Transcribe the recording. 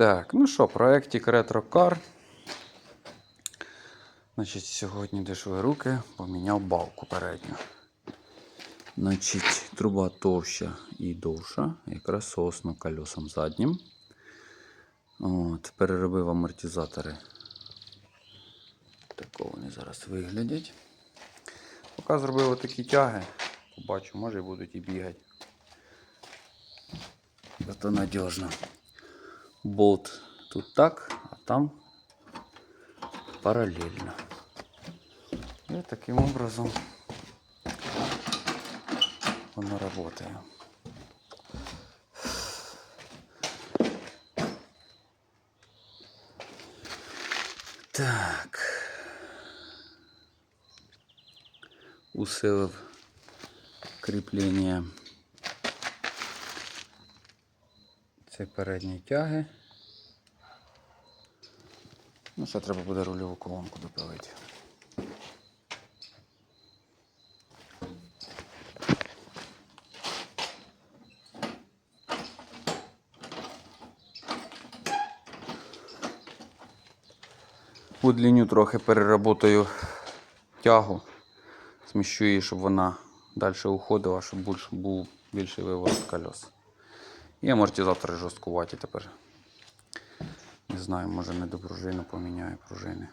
Так, ну що, проєктик Car. Значить, сьогодні дешеві руки поміняв балку передню. Значить, труба товща і довша, якраз соосно колесом заднім. От, переробив амортизатори. Тако вони зараз виглядять. Поки зробив такі тяги, побачу, може будуть і бігати. Зато надіжно. Болт тут так, а там параллельно. І таким образом воно работає. Так. Усилив кріплення цієї передньої тяги. Ну, ще треба буде рульову колонку допилити. Удліню трохи переработаю тягу, зміщу її, щоб вона далі уходила, щоб був більший виворот колес. І амортизатори жорсткуваті тепер. Не знаю, може не до пружини поміняю пружини.